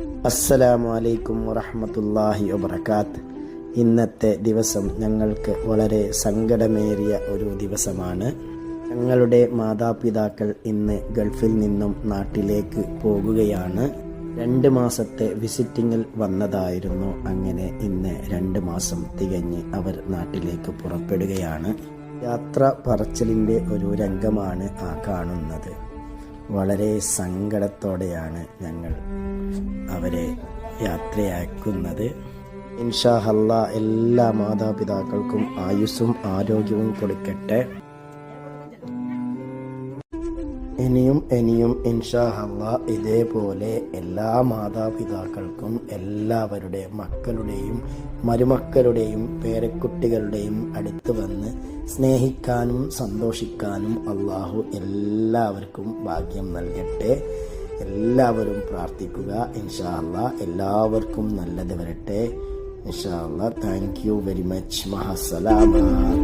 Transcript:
അസ്സലാമു അലൈക്കും വറഹമത്തല്ലാഹി വബർക്കാത്ത് ഇന്നത്തെ ദിവസം ഞങ്ങൾക്ക് വളരെ സങ്കടമേറിയ ഒരു ദിവസമാണ്. ഞങ്ങളുടെ മാതാപിതാക്കൾ ഇന്ന് ഗൾഫിൽ നിന്നും നാട്ടിലേക്ക് പോകുകയാണ്. രണ്ട് മാസത്തെ വിസിറ്റിങ്ങിൽ വന്നതായിരുന്നു. അങ്ങനെ ഇന്ന് രണ്ട് മാസം തികഞ്ഞ് അവർ നാട്ടിലേക്ക് പുറപ്പെടുകയാണ്. യാത്ര പറച്ചിലിന്റെ ഒരു രംഗമാണ് ആ കാണുന്നത്. വളരെ സങ്കടത്തോടെയാണ് ഞങ്ങൾ അവരെ യാത്രയാക്കുന്നത്. ഇൻഷാഹല്ല എല്ലാ മാതാപിതാക്കൾക്കും ആയുസ്സും ആരോഗ്യവും കൊടുക്കട്ടെ. ഇനിയും ഇനിയും ഇൻഷാഹല്ല ഇതേപോലെ എല്ലാ മാതാപിതാക്കൾക്കും എല്ലാവരുടെ മക്കളുടെയും മരുമക്കളുടെയും പേരക്കുട്ടികളുടെയും അടുത്ത് വന്ന് സ്നേഹിക്കാനും സന്തോഷിക്കാനും അള്ളാഹു എല്ലാവർക്കും ഭാഗ്യം നൽകട്ടെ. എല്ലാവരും പ്രാർത്ഥിക്കുക. ഇൻഷാല്ല എല്ലാവർക്കും നല്ലത് വരട്ടെ. ഇൻഷാല്ല താങ്ക് യു വെരി മച്ച് മഹസലാമ.